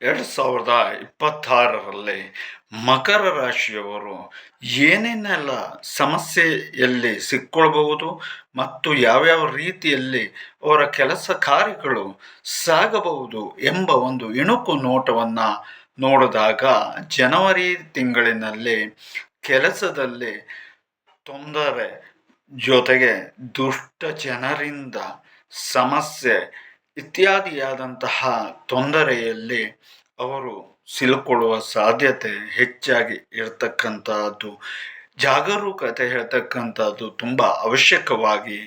ಎರಡು ಸಾವಿರದ ಇಪ್ಪತ್ತಾರರಲ್ಲಿ ಮಕರ ರಾಶಿಯವರು ಏನೇನೆಲ್ಲ ಸಮಸ್ಯೆಯಲ್ಲಿ ಸಿಕ್ಕೊಳ್ಬಹುದು ಮತ್ತು ಯಾವ್ಯಾವ ರೀತಿಯಲ್ಲಿ ಅವರ ಕೆಲಸ ಕಾರ್ಯಗಳು ಸಾಗಬಹುದು ಎಂಬ ಒಂದು ಇಣುಕು ನೋಟವನ್ನು ನೋಡಿದಾಗ ಜನವರಿ ತಿಂಗಳಿನಲ್ಲಿ ಕೆಲಸದಲ್ಲಿ ತೊಂದರೆ ಜೊತೆಗೆ ದುಷ್ಟ ಜನರಿಂದ ಸಮಸ್ಯೆ ಇತ್ಯಾದಿಯಾದಂತಹ ತೊಂದರೆಯಲ್ಲಿ ಅವರು ಸಿಲುಕೊಳ್ಳುವ ಸಾಧ್ಯತೆ ಹೆಚ್ಚಾಗಿ ಇರತಕ್ಕಂಥದ್ದು. ಜಾಗರೂಕತೆ ಹೇಳ್ತಕ್ಕಂಥದ್ದು ತುಂಬ ಅವಶ್ಯಕವಾಗಿ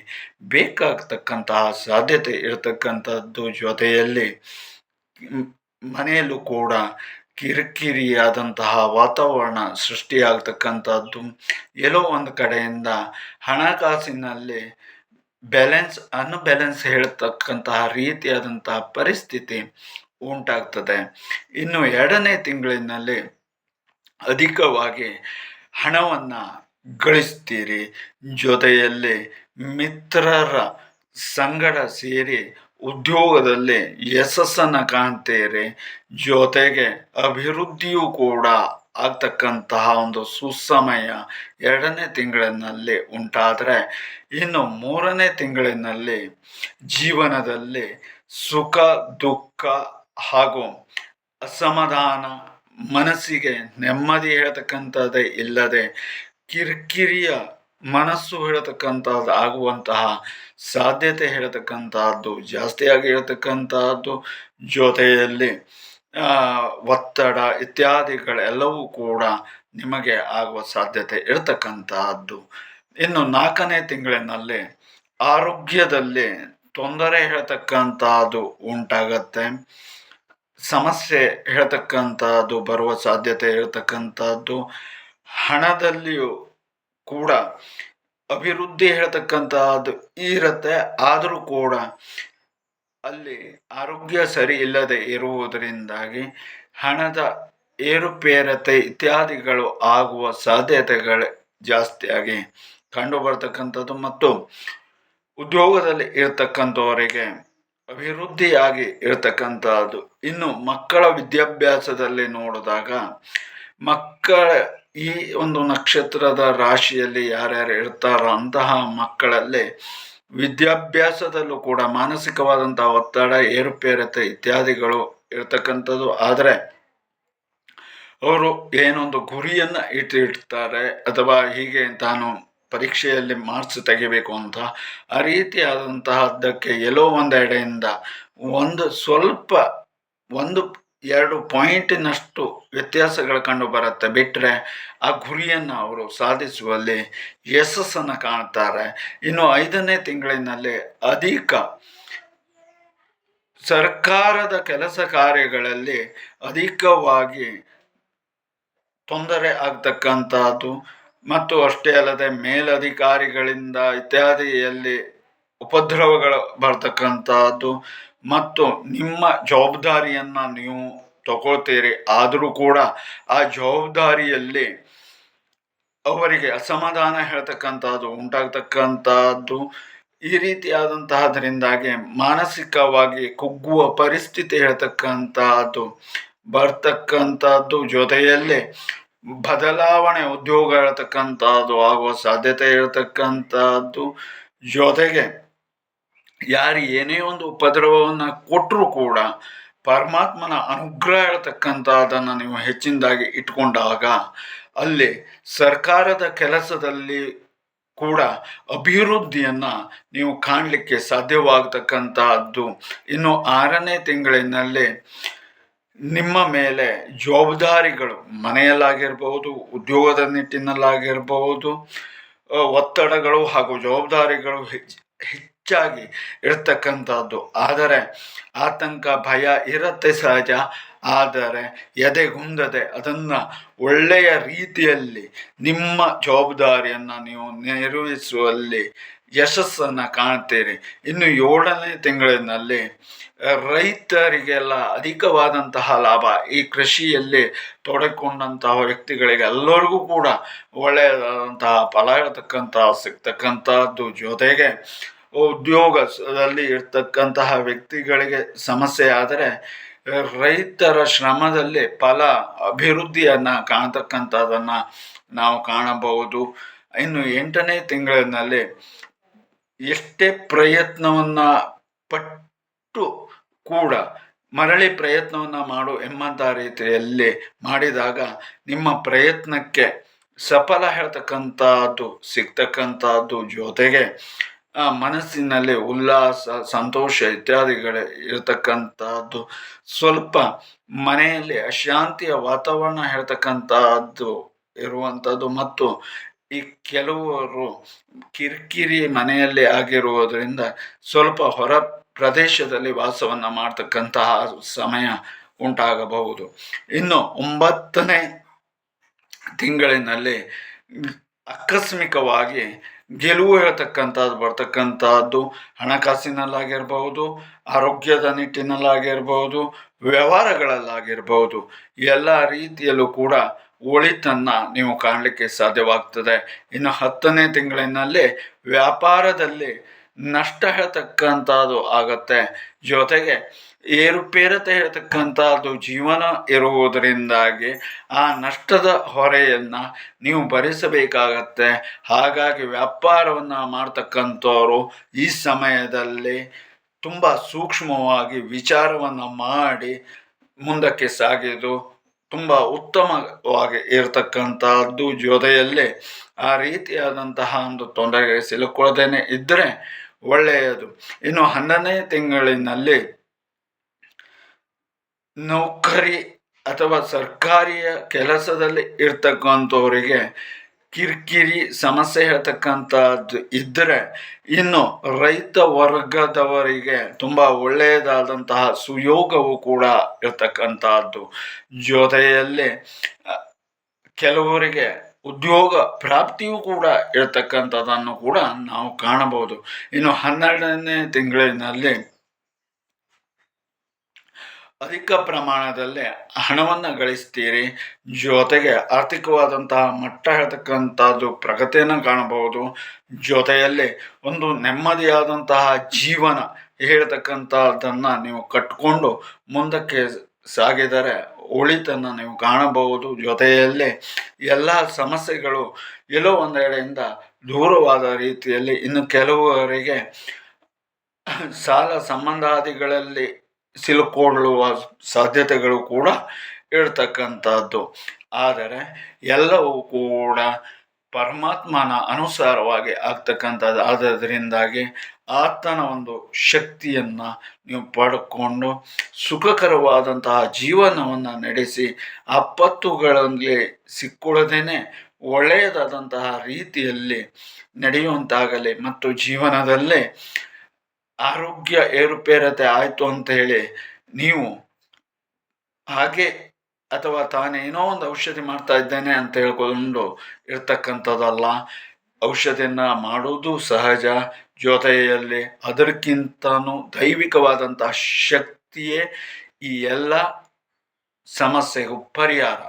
ಬೇಕಾಗ್ತಕ್ಕಂತಹ ಸಾಧ್ಯತೆ ಇರತಕ್ಕಂಥದ್ದು. ಜೊತೆಯಲ್ಲಿ ಮನೆಯಲ್ಲೂ ಕೂಡ ಕಿರಿಕಿರಿಯಾದಂತಹ ವಾತಾವರಣ ಸೃಷ್ಟಿಯಾಗ್ತಕ್ಕಂಥದ್ದು. ಎಲ್ಲೋ ಒಂದು ಕಡೆಯಿಂದ ಹಣಕಾಸಿನಲ್ಲಿ ಬ್ಯಾಲೆನ್ಸ್ ಅನ್ಬ್ಯಾಲೆನ್ಸ್ ಹೇಳ್ತಕ್ಕಂತಹ ರೀತಿಯಾದಂತಹ ಪರಿಸ್ಥಿತಿ ಉಂಟಾಗ್ತದೆ. ಇನ್ನು ಎರಡನೇ ತಿಂಗಳಿನಲ್ಲಿ ಅಧಿಕವಾಗಿ ಹಣವನ್ನು ಗಳಿಸ್ತೀರಿ. ಜೊತೆಯಲ್ಲಿ ಮಿತ್ರರ ಸಂಗಡ ಸೇರಿ ಉದ್ಯೋಗದಲ್ಲಿ ಯಶಸ್ಸನ್ನು ಕಾಣ್ತೀರಿ. ಜೊತೆಗೆ ಅಭಿವೃದ್ಧಿಯೂ ಕೂಡ ಆಗ್ತಕ್ಕಂತಹ ಒಂದು ಸುಸಮಯ ಎರಡನೇ ತಿಂಗಳಿನಲ್ಲಿ ಉಂಟಾದರೆ ಇನ್ನು ಮೂರನೇ ತಿಂಗಳಿನಲ್ಲಿ ಜೀವನದಲ್ಲಿ ಸುಖ, ದುಃಖ ಹಾಗೂ ಅಸಮಾಧಾನ ಮನಸ್ಸಿಗೆ ನೆಮ್ಮದಿ ಹೇಳ್ತಕ್ಕಂಥದ್ದೇ ಇಲ್ಲದೆ ಕಿರಿಕಿರಿಯ ಮನಸ್ಸು ಹೇಳತಕ್ಕಂಥದ್ದು ಆಗುವಂತಹ ಸಾಧ್ಯತೆ ಹೇಳ್ತಕ್ಕಂತಹದ್ದು ಜಾಸ್ತಿಯಾಗಿ ಹೇಳ್ತಕ್ಕಂತಹದ್ದು ಜೊತೆಯಲ್ಲಿ ಒತ್ತಡ ಇತ್ಯಾದಿಗಳೆಲ್ಲವೂ ಕೂಡ ನಿಮಗೆ ಆಗುವ ಸಾಧ್ಯತೆ ಇರತಕ್ಕಂತಹದ್ದು. ಇನ್ನು ನಾಲ್ಕನೇ ತಿಂಗಳಿನಲ್ಲಿ ಆರೋಗ್ಯದಲ್ಲಿ ತೊಂದರೆ ಹೇಳ್ತಕ್ಕಂಥದ್ದು ಉಂಟಾಗತ್ತೆ. ಸಮಸ್ಯೆ ಹೇಳ್ತಕ್ಕಂಥದ್ದು ಬರುವ ಸಾಧ್ಯತೆ ಇರತಕ್ಕಂಥದ್ದು ಹಣದಲ್ಲಿಯೂ ಕೂಡ ಅಭಿವೃದ್ಧಿ ಹೇಳ್ತಕ್ಕಂಥದ್ದು ಇರುತ್ತೆ. ಆದರೂ ಕೂಡ ಅಲ್ಲಿ ಆರೋಗ್ಯ ಸರಿ ಇಲ್ಲದೆ ಇರುವುದರಿಂದಾಗಿ ಹಣದ ಏರುಪೇರತೆ ಇತ್ಯಾದಿಗಳು ಆಗುವ ಸಾಧ್ಯತೆಗಳು ಜಾಸ್ತಿಯಾಗಿ ಕಂಡು ಬರ್ತಕ್ಕಂಥದ್ದು ಮತ್ತು ಉದ್ಯೋಗದಲ್ಲಿ ಇರ್ತಕ್ಕಂಥವರಿಗೆ ಅಭಿವೃದ್ಧಿಯಾಗಿ ಇರತಕ್ಕಂಥದ್ದು. ಇನ್ನು ಮಕ್ಕಳ ವಿದ್ಯಾಭ್ಯಾಸದಲ್ಲಿ ನೋಡಿದಾಗ ಮಕ್ಕಳ ಈ ಒಂದು ನಕ್ಷತ್ರದ ರಾಶಿಯಲ್ಲಿ ಯಾರ್ಯಾರು ಇರ್ತಾರೋ ಅಂತಹ ಮಕ್ಕಳಲ್ಲಿ ವಿದ್ಯಾಭ್ಯಾಸದಲ್ಲೂ ಕೂಡ ಮಾನಸಿಕವಾದಂಥ ಒತ್ತಡ, ಏರುಪೇರತೆ ಇತ್ಯಾದಿಗಳು ಇರತಕ್ಕಂಥದ್ದು. ಆದರೆ ಅವರು ಏನೊಂದು ಗುರಿಯನ್ನ ಇಟ್ಟಿರ್ತಾರೆ ಅಥವಾ ಹೀಗೆ ತಾನು ಪರೀಕ್ಷೆಯಲ್ಲಿ ಮಾರ್ಕ್ಸ್ ತೆಗಿಬೇಕು ಅಂತ ಆ ರೀತಿಯಾದಂತಹದ್ದಕ್ಕೆ ಎಲ್ಲೋ ಒಂದೆಡೆಯಿಂದ ಒಂದು ಸ್ವಲ್ಪ, ಒಂದು ಎರಡು ಪಾಯಿಂಟಿನಷ್ಟು ವ್ಯತ್ಯಾಸಗಳು ಕಂಡು ಬರುತ್ತೆ. ಬಿಟ್ಟರೆ ಆ ಗುರಿಯನ್ನು ಅವರು ಸಾಧಿಸುವಲ್ಲಿ ಯಶಸ್ಸನ್ನು ಕಾಣ್ತಾರೆ. ಇನ್ನು ಐದನೇ ತಿಂಗಳಿನಲ್ಲಿ ಅಧಿಕ ಸರ್ಕಾರದ ಕೆಲಸ ಕಾರ್ಯಗಳಲ್ಲಿ ಅಧಿಕವಾಗಿ ತೊಂದರೆ ಆಗ್ತಕ್ಕಂಥದ್ದು ಮತ್ತು ಅಷ್ಟೇ ಅಲ್ಲದೆ ಮೇಲಧಿಕಾರಿಗಳಿಂದ ಇತ್ಯಾದಿಯಲ್ಲಿ ಉಪದ್ರವಗಳು ಬರ್ತಕ್ಕಂಥದ್ದು ಮತ್ತು ನಿಮ್ಮ ಜವಾಬ್ದಾರಿಯನ್ನು ನೀವು ತಗೊಳ್ತೀರಿ. ಆದರೂ ಕೂಡ ಆ ಜವಾಬ್ದಾರಿಯಲ್ಲಿ ಅವರಿಗೆ ಅಸಮಾಧಾನ ಹೇಳ್ತಕ್ಕಂಥದ್ದು, ಉಂಟಾಗ್ತಕ್ಕಂಥದ್ದು ಈ ರೀತಿಯಾದಂತಹದ್ರಿಂದಾಗಿ ಮಾನಸಿಕವಾಗಿ ಕುಗ್ಗುವ ಪರಿಸ್ಥಿತಿ ಹೇಳ್ತಕ್ಕಂಥದ್ದು, ಬರ್ತಕ್ಕಂಥದ್ದು ಜೊತೆಯಲ್ಲೇ ಬದಲಾವಣೆ ಉದ್ಯೋಗ ಹೇಳ್ತಕ್ಕಂಥದ್ದು, ಆಗುವ ಸಾಧ್ಯತೆ ಇರತಕ್ಕಂಥದ್ದು ಜೊತೆಗೆ ಯಾರು ಏನೇ ಒಂದು ಉಪದ್ರವವನ್ನು ಕೊಟ್ಟರೂ ಕೂಡ ಪರಮಾತ್ಮನ ಅನುಗ್ರಹ ಹೇಳ್ತಕ್ಕಂಥದ್ದನ್ನು ನೀವು ಹೆಚ್ಚಿನದಾಗಿ ಇಟ್ಕೊಂಡಾಗ ಅಲ್ಲಿ ಸರ್ಕಾರದ ಕೆಲಸದಲ್ಲಿ ಕೂಡ ಅಭಿವೃದ್ಧಿಯನ್ನು ನೀವು ಕಾಣಲಿಕ್ಕೆ ಸಾಧ್ಯವಾಗತಕ್ಕಂತಹದ್ದು. ಇನ್ನು ಆರನೇ ತಿಂಗಳಿನಲ್ಲಿ ನಿಮ್ಮ ಮೇಲೆ ಜವಾಬ್ದಾರಿಗಳು ಮನೆಯಲ್ಲಾಗಿರ್ಬಹುದು ಉದ್ಯೋಗದ ನಿಟ್ಟಿನಲ್ಲಾಗಿರ್ಬಹುದು ಒತ್ತಡಗಳು ಹಾಗೂ ಜವಾಬ್ದಾರಿಗಳು ಹೆಚ್ಚ್ ಹೆಚ್ಚಾಗಿ ಇರ್ತಕ್ಕಂಥದ್ದು. ಆದರೆ ಆತಂಕ, ಭಯ ಇರುತ್ತೆ ಸಹಜ. ಆದರೆ ಎದೆಗುಂದದೆ ಅದನ್ನು ಒಳ್ಳೆಯ ರೀತಿಯಲ್ಲಿ, ನಿಮ್ಮ ಜವಾಬ್ದಾರಿಯನ್ನು ನೀವು ನಿರ್ವಹಿಸುವಲ್ಲಿ ಯಶಸ್ಸನ್ನು ಕಾಣ್ತೀರಿ. ಇನ್ನು ಏಳನೇ ತಿಂಗಳಿನಲ್ಲಿ ರೈತರಿಗೆಲ್ಲ ಅಧಿಕವಾದಂತಹ ಲಾಭ. ಈ ಕೃಷಿಯಲ್ಲಿ ತೊಡಕೊಂಡಂತಹ ವ್ಯಕ್ತಿಗಳಿಗೆ ಎಲ್ಲರಿಗೂ ಕೂಡ ಒಳ್ಳೆಯದಾದಂತಹ ಫಲ ಇರತಕ್ಕಂತಹ ಸಿಗ್ತಕ್ಕಂಥದ್ದು ಜೊತೆಗೆ ಉದ್ಯೋಗದಲ್ಲಿ ಇರ್ತಕ್ಕಂತಹ ವ್ಯಕ್ತಿಗಳಿಗೆ ಸಮಸ್ಯೆ ಆದರೆ, ರೈತರ ಶ್ರಮದಲ್ಲಿ ಫಲ ಅಭಿವೃದ್ಧಿಯನ್ನು ಕಾಣತಕ್ಕಂಥದ್ದನ್ನು ನಾವು ಕಾಣಬಹುದು. ಇನ್ನು ಎಂಟನೇ ತಿಂಗಳಿನಲ್ಲಿ ಎಷ್ಟೇ ಪ್ರಯತ್ನವನ್ನು ಪಟ್ಟು ಕೂಡ ಮರಳಿ ಪ್ರಯತ್ನವನ್ನು ಮಾಡು ಎಂಬಂಥ ರೀತಿಯಲ್ಲಿ ಮಾಡಿದಾಗ ನಿಮ್ಮ ಪ್ರಯತ್ನಕ್ಕೆ ಸಫಲ ಹೇಳ್ತಕ್ಕಂಥದ್ದು, ಸಿಗ್ತಕ್ಕಂಥದ್ದು ಜೊತೆಗೆ ಮನಸ್ಸಿನಲ್ಲಿ ಉಲ್ಲಾಸ, ಸಂತೋಷ ಇತ್ಯಾದಿಗಳೇ ಇರತಕ್ಕಂಥದ್ದು ಸ್ವಲ್ಪ ಮನೆಯಲ್ಲಿ ಅಶಾಂತಿಯ ವಾತಾವರಣ ಹೇಳ್ತಕ್ಕಂಥದ್ದು ಇರುವಂಥದ್ದು ಮತ್ತು ಈ ಕೆಲವರು ಕಿರಿಕಿರಿ ಮನೆಯಲ್ಲಿ ಆಗಿರುವುದರಿಂದ ಸ್ವಲ್ಪ ಹೊರ ಪ್ರದೇಶದಲ್ಲಿ ವಾಸವನ್ನು ಮಾಡ್ತಕ್ಕಂತಹ ಸಮಯ ಉಂಟಾಗಬಹುದು. ಇನ್ನು ಒಂಬತ್ತನೇ ತಿಂಗಳಿನಲ್ಲಿ ಆಕಸ್ಮಿಕವಾಗಿ ಗೆಲುವು ಹೇಳ್ತಕ್ಕಂಥದ್ದು ಬರ್ತಕ್ಕಂಥದ್ದು ಹಣಕಾಸಿನಲ್ಲಾಗಿರ್ಬಹುದು ಆರೋಗ್ಯದ ನಿಟ್ಟಿನಲ್ಲಾಗಿರ್ಬಹುದು ವ್ಯವಹಾರಗಳಲ್ಲಾಗಿರ್ಬೋದು, ಎಲ್ಲ ರೀತಿಯಲ್ಲೂ ಕೂಡ ಒಳಿತನ್ನು ನೀವು ಕಾಣಲಿಕ್ಕೆ ಸಾಧ್ಯವಾಗ್ತದೆ. ಇನ್ನು ಹತ್ತನೇ ತಿಂಗಳಿನಲ್ಲಿ ವ್ಯಾಪಾರದಲ್ಲಿ ನಷ್ಟ ಹೇಳ್ತಕ್ಕಂಥದ್ದು ಆಗತ್ತೆ. ಜೊತೆಗೆ ಏರುಪೇರತೆ ಹೇಳ್ತಕ್ಕಂಥದ್ದು ಜೀವನ ಇರುವುದರಿಂದಾಗಿ ಆ ನಷ್ಟದ ಹೊರೆಯನ್ನು ನೀವು ಭರಿಸಬೇಕಾಗತ್ತೆ. ಹಾಗಾಗಿ ವ್ಯಾಪಾರವನ್ನು ಮಾಡ್ತಕ್ಕಂಥವ್ರು ಈ ಸಮಯದಲ್ಲಿ ತುಂಬ ಸೂಕ್ಷ್ಮವಾಗಿ ವಿಚಾರವನ್ನು ಮಾಡಿ ಮುಂದಕ್ಕೆ ಸಾಗಿದು ತುಂಬ ಉತ್ತಮವಾಗಿ ಇರತಕ್ಕಂಥದ್ದು ಜೊತೆಯಲ್ಲಿ ಆ ರೀತಿಯಾದಂತಹ ಒಂದು ತೊಂದರೆಗೆ ಸಿಲುಕೊಳ್ಳದೇನೆ ಇದ್ದರೆ ಒಳ್ಳೆಯದು. ಇನ್ನು ಹನ್ನೊಂದನೇ ತಿಂಗಳಿನಲ್ಲಿ ನೌಕರಿ ಅಥವಾ ಸರ್ಕಾರಿಯ ಕೆಲಸದಲ್ಲಿ ಇರ್ತಕ್ಕಂಥವರಿಗೆ ಕಿರಿಕಿರಿ ಸಮಸ್ಯೆ ಹೇಳ್ತಕ್ಕಂಥದ್ದು ಇದ್ದರೆ ಇನ್ನು ರೈತ ವರ್ಗದವರಿಗೆ ತುಂಬ ಒಳ್ಳೆಯದಾದಂತಹ ಸುಯೋಗವು ಕೂಡ ಇರತಕ್ಕಂಥದ್ದು. ಜೊತೆಯಲ್ಲಿ ಕೆಲವರಿಗೆ ಉದ್ಯೋಗ ಪ್ರಾಪ್ತಿಯೂ ಕೂಡ ಇರತಕ್ಕಂಥದ್ದನ್ನು ಕೂಡ ನಾವು ಕಾಣಬಹುದು. ಇನ್ನು ಹನ್ನೆರಡನೇ ತಿಂಗಳಿನಲ್ಲಿ ಅಧಿಕ ಪ್ರಮಾಣದಲ್ಲಿ ಹಣವನ್ನು ಗಳಿಸ್ತೀರಿ. ಜೊತೆಗೆ ಆರ್ಥಿಕವಾದಂತಹ ಮಟ್ಟ ಹೇಳ್ತಕ್ಕಂಥದ್ದು ಪ್ರಗತಿಯನ್ನು ಕಾಣಬಹುದು. ಜೊತೆಯಲ್ಲಿ ಒಂದು ನೆಮ್ಮದಿಯಾದಂತಹ ಜೀವನ ಹೇಳ್ತಕ್ಕಂಥದ್ದನ್ನು ನೀವು ಕಟ್ಕೊಂಡು ಮುಂದಕ್ಕೆ ಸಾಗಿದರೆ ಒಳಿತನ್ನು ನೀವು ಕಾಣಬಹುದು. ಜೊತೆಯಲ್ಲಿ ಎಲ್ಲ ಸಮಸ್ಯೆಗಳು ಎಲ್ಲೋ ಒಂದೆಡೆಯಿಂದ ದೂರವಾದ ರೀತಿಯಲ್ಲಿ ಇನ್ನು ಕೆಲವರಿಗೆ ಸಾಲ ಸಂಬಂಧಾದಿಗಳಲ್ಲಿ ಸಿಲುಕೊಳ್ಳುವ ಸಾಧ್ಯತೆಗಳು ಕೂಡ ಇರ್ತಕ್ಕಂಥದ್ದು. ಆದರೆ ಎಲ್ಲವೂ ಕೂಡ ಪರಮಾತ್ಮನ ಅನುಸಾರವಾಗಿ ಆಗ್ತಕ್ಕಂಥದ್ದು. ಆದ್ದರಿಂದಾಗಿ ಆತನ ಒಂದು ಶಕ್ತಿಯನ್ನು ನೀವು ಪಡ್ಕೊಂಡು ಸುಖಕರವಾದಂತಹ ಜೀವನವನ್ನು ನಡೆಸಿ ಆಪತ್ತುಗಳಲ್ಲಿ ಸಿಕ್ಕೊಳ್ಳದೇನೆ ಒಳ್ಳೆಯದಾದಂತಹ ರೀತಿಯಲ್ಲಿ ನಡೆಯುವಂತಾಗಲಿ ಮತ್ತು ಜೀವನದಲ್ಲೇ ಆರೋಗ್ಯ ಏರುಪೇರತೆ ಆಯಿತು ಅಂತ ಹೇಳಿ ನೀವು ಹಾಗೆ ಅಥವಾ ತಾನೇನೋ ಒಂದು ಔಷಧಿ ಮಾಡ್ತಾ ಇದ್ದೇನೆ ಅಂತ ಹೇಳ್ಕೊಂಡು ಇರ್ತಕ್ಕಂಥದ್ದಲ್ಲ. ಔಷಧಿಯನ್ನು ಮಾಡೋದು ಸಹಜ ಜೊತೆಯಲ್ಲಿ ಅದಕ್ಕಿಂತನೂ ದೈವಿಕವಾದಂತಹ ಶಕ್ತಿಯೇ ಈ ಎಲ್ಲ ಸಮಸ್ಯೆಗೂ ಪರಿಹಾರ.